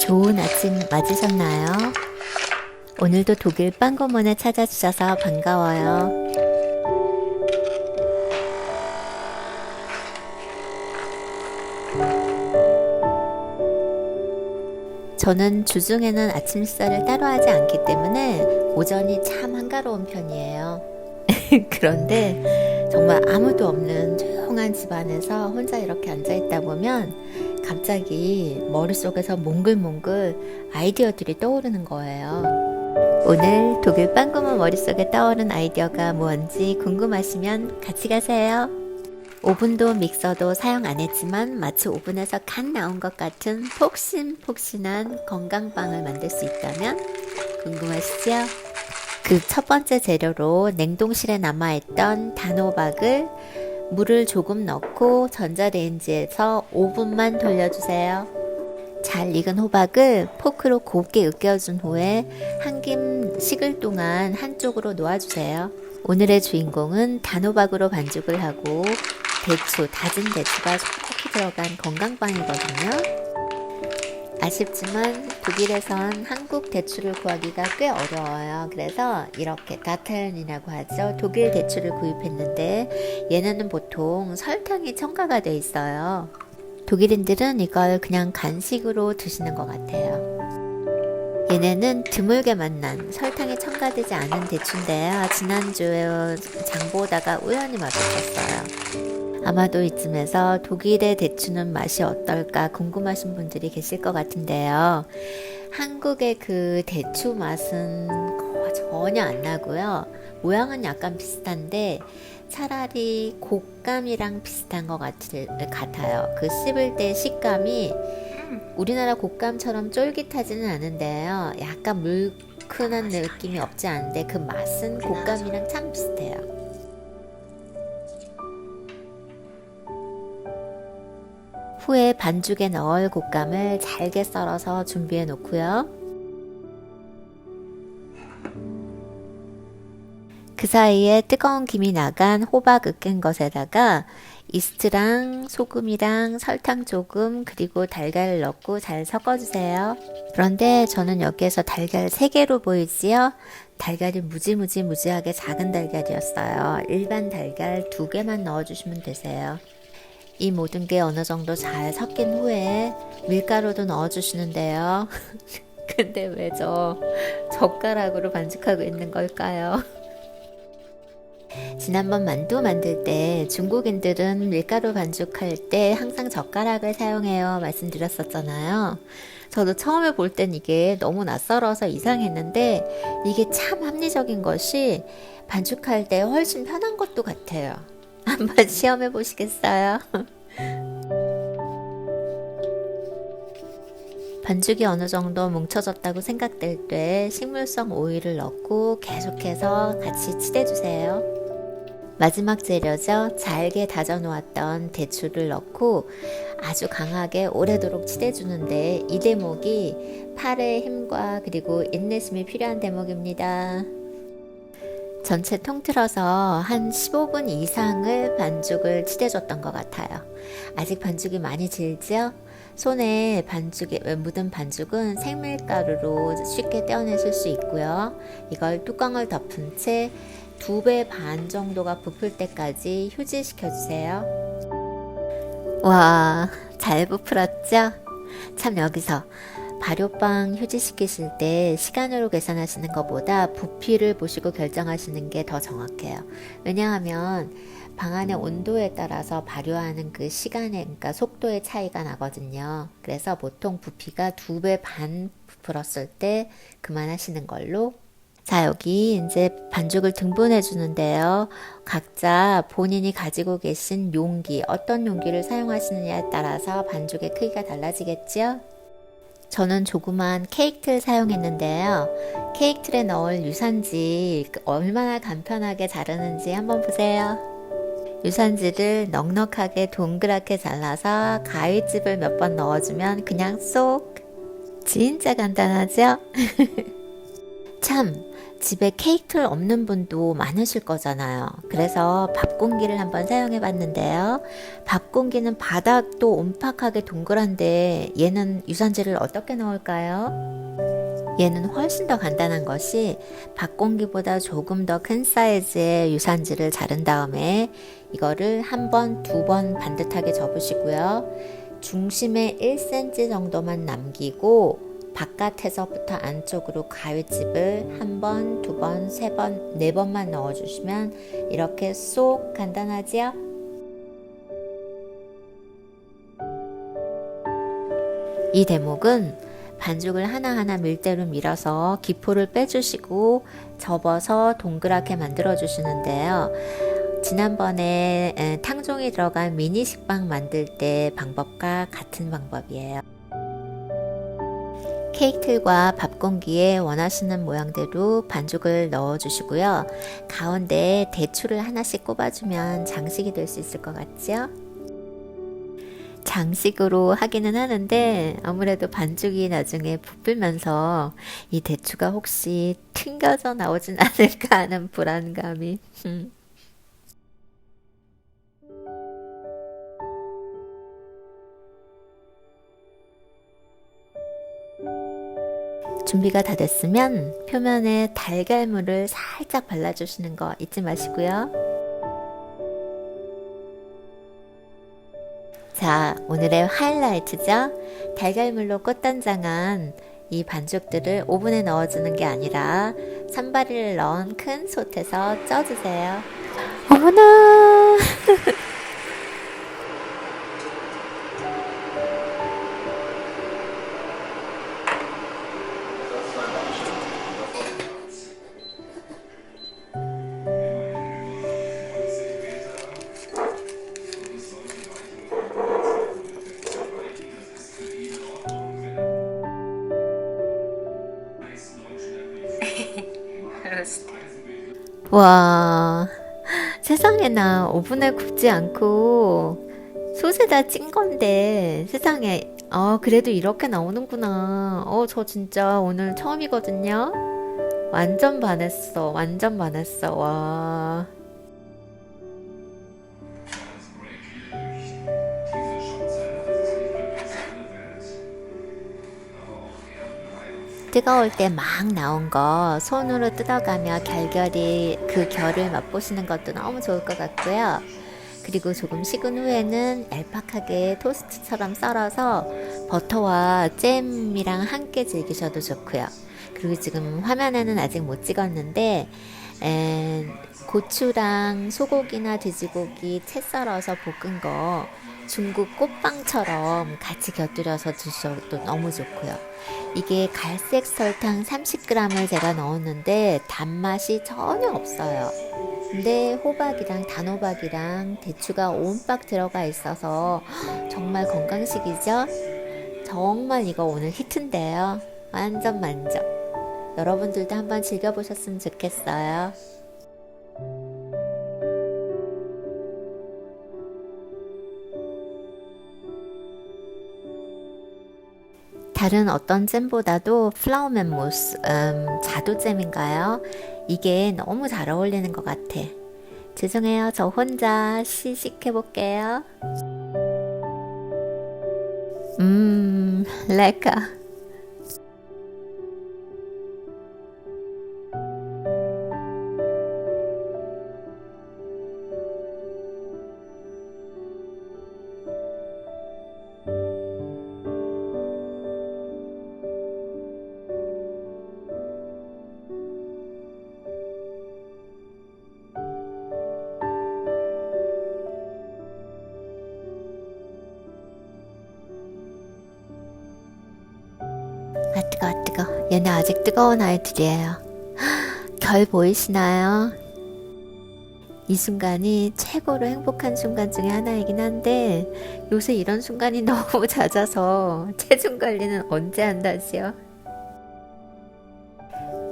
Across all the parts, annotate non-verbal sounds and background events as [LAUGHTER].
좋은 아침 맞으셨나요? 오늘도 독일 빵고문에 찾아주셔서 반가워요. 저는 주중에는 아침 식사를 따로 하지 않기 때문에 오전이 참 한가로운 편이에요. [LAUGHS] 그런데 정말 아무도 없는 조용한 집 안에서 혼자 이렇게 앉아 있다 보면 갑자기 머릿속에서 몽글몽글 아이디어들이 떠오르는 거예요. 오늘 독일 빵구문 머릿속에 떠오른 아이디어가 뭔지 궁금하시면 같이 가세요. 오븐도 믹서도 사용 안 했지만 마치 오븐에서 갓 나온 것 같은 폭신폭신한 건강빵을 만들 수 있다면 궁금하시죠? 그 첫 번째 재료로 냉동실에 남아있던 단호박을 물을 조금 넣고 전자레인지에서 5분만 돌려주세요. 잘 익은 호박을 포크로 곱게 으깨준 후에 한 김 식을 동안 한쪽으로 놓아주세요. 오늘의 주인공은 단호박으로 반죽을 하고 대추, 다진 대추가 쏙 들어간 건강빵이거든요. 아쉽지만 독일에선 한국 대추를 구하기가 꽤 어려워요. 그래서 이렇게 다타연이라고 하죠. 독일 대추를 구입했는데 얘네는 보통 설탕이 첨가가 돼 있어요. 독일인들은 이걸 그냥 간식으로 드시는 것 같아요. 얘네는 드물게 만난 설탕이 첨가되지 않은 대추인데요. 지난주에 장 보다가 우연히 마주쳤어요. 아마도 이쯤에서 독일의 대추는 맛이 어떨까 궁금하신 분들이 계실 것 같은데요. 한국의 그 대추 맛은 전혀 안 나고요. 모양은 약간 비슷한데 차라리 곶감이랑 비슷한 것 같아요. 그 씹을 때 식감이 우리나라 곶감처럼 쫄깃하지는 않은데요. 약간 물큰한 느낌이 없지 않은데 그 맛은 곶감이랑 참 비슷해요. 후에 반죽에 넣을 곶감을 잘게 썰어서 준비해 놓고요. 그 사이에 뜨거운 김이 나간 호박 으깬 것에다가 이스트랑 소금이랑 설탕 조금 그리고 달걀을 넣고 잘 섞어주세요. 그런데 저는 여기에서 달걀 3개로 보이지요? 달걀이 무지무지 무지하게 작은 달걀이었어요. 일반 달걀 2개만 넣어주시면 되세요. 이 모든 게 어느 정도 잘 섞인 후에 밀가루도 넣어주시는데요. [LAUGHS] 근데 왜 저 젓가락으로 반죽하고 있는 걸까요? [LAUGHS] 지난번 만두 만들 때 중국인들은 밀가루 반죽할 때 항상 젓가락을 사용해요 말씀드렸었잖아요. 저도 처음에 볼 땐 이게 너무 낯설어서 이상했는데 이게 참 합리적인 것이 반죽할 때 훨씬 편한 것도 같아요. 한번 시험해 보시겠어요? 반죽이 어느 정도 뭉쳐졌다고 생각될 때 식물성 오일을 넣고 계속해서 같이 치대주세요. 마지막 재료죠. 잘게 다져 놓았던 대추를 넣고 아주 강하게 오래도록 치대주는데 이 대목이 팔의 힘과 그리고 인내심이 필요한 대목입니다. 전체 통틀어서 한 15분 이상을 반죽을 치대줬던 것 같아요. 아직 반죽이 많이 질지요? 손에 반죽에 묻은 반죽은 생밀가루로 쉽게 떼어내실 수 있고요. 이걸 뚜껑을 덮은 채두배반 정도가 부풀 때까지 휴지시켜 주세요. 와, 잘 부풀었죠? 참 여기서 발효빵 휴지시키실 때 시간으로 계산하시는 것보다 부피를 보시고 결정하시는 게 더 정확해요. 왜냐하면 방 안의 온도에 따라서 발효하는 그 시간의 그러니까 속도의 차이가 나거든요. 그래서 보통 부피가 두 배 반 부풀었을 때 그만하시는 걸로 자, 여기 이제 반죽을 등분해 주는데요. 각자 본인이 가지고 계신 용기, 어떤 용기를 사용하시느냐에 따라서 반죽의 크기가 달라지겠죠? 저는 조그만 케이크 틀 사용했는데요. 케이크 틀에 넣을 유산지 얼마나 간편하게 자르는지 한번 보세요. 유산지를 넉넉하게 동그랗게 잘라서 가위집을 몇 번 넣어주면 그냥 쏙. 진짜 간단하죠? [LAUGHS] 참, 집에 케이크틀 없는 분도 많으실 거잖아요. 그래서 밥 공기를 한번 사용해 봤는데요. 밥 공기는 바닥도 옴팍하게 동그란데 얘는 유산지를 어떻게 넣을까요? 얘는 훨씬 더 간단한 것이 밥 공기보다 조금 더 큰 사이즈의 유산지를 자른 다음에 이거를 한 번, 두 번 반듯하게 접으시고요. 중심에 1cm 정도만 남기고 바깥에서부터 안쪽으로 가위집을 한 번, 두 번, 세 번, 네 번만 넣어주시면 이렇게 쏙 간단하지요? 이 대목은 반죽을 하나하나 밀대로 밀어서 기포를 빼주시고 접어서 동그랗게 만들어 주시는데요. 지난번에 에, 탕종이 들어간 미니 식빵 만들 때 방법과 같은 방법이에요. 케이크 틀과 밥 공기에 원하시는 모양대로 반죽을 넣어 주시고요. 가운데 대추를 하나씩 꼽아주면 장식이 될 수 있을 것 같죠? 장식으로 하기는 하는데 아무래도 반죽이 나중에 부풀면서 이 대추가 혹시 튕겨져 나오진 않을까 하는 불안감이 준비가 다 됐으면 표면에 달걀물을 살짝 발라주시는 거 잊지 마시고요. 자, 오늘의 하이라이트죠? 달걀물로 꽃단장한 이 반죽들을 오븐에 넣어주는 게 아니라 산바리를 넣은 큰 솥에서 쪄주세요. 어머나! 와, 세상에나 오븐에 굽지 않고 솥에다 찐 건데 세상에 아 그래도 이렇게 나오는구나. 어 저 진짜 오늘 처음이거든요. 완전 반했어. 완전 반했어. 와. 뜨거울 때 막 나온 거 손으로 뜯어가며 결결이 그 결을 맛보시는 것도 너무 좋을 것 같고요. 그리고 조금 식은 후에는 얄팍하게 토스트처럼 썰어서 버터와 잼이랑 함께 즐기셔도 좋고요. 그리고 지금 화면에는 아직 못 찍었는데 에, 고추랑 소고기나 돼지고기 채 썰어서 볶은 거 중국 꽃빵처럼 같이 곁들여서 드셔도 너무 좋고요. 이게 갈색 설탕 30g을 제가 넣었는데 단맛이 전혀 없어요. 근데 호박이랑 단호박이랑 대추가 온박 들어가 있어서 정말 건강식이죠? 정말 이거 오늘 히트인데요. 완전 만족. 여러분들도 한번 즐겨보셨으면 좋겠어요. 다른 어떤 잼보다도 플라워맨 모스, 음, 자두잼인가요? 이게 너무 잘 어울리는 것 같아. 죄송해요. 저 혼자 시식해볼게요. 음, [LAUGHS] 레카. 뜨거 아 뜨거 얘네 아직 뜨거운 아이들이에요 [GASPS] 결 보이시나요? 이 순간이 최고로 행복한 순간 중에 하나이긴 한데 요새 이런 순간이 [LAUGHS] 너무 잦아서 체중 관리는 언제 한다지요?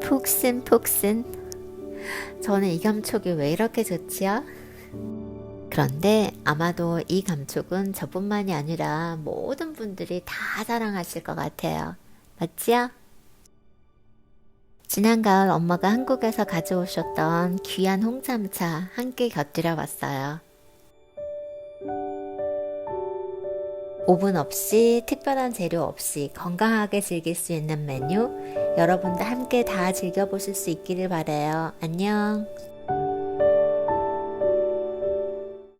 푹신푹신 저는 이 감촉이 왜 이렇게 좋지요? 그런데 아마도 이 감촉은 저뿐만이 아니라 모든 분들이 다 사랑하실 것 같아요. 맞지요? 지난 가을 엄마가 한국에서 가져오셨던 귀한 홍삼차 함께 곁들여 봤어요. 오븐 없이 특별한 재료 없이 건강하게 즐길 수 있는 메뉴 여러분도 함께 다 즐겨보실 수 있기를 바래요. 안녕.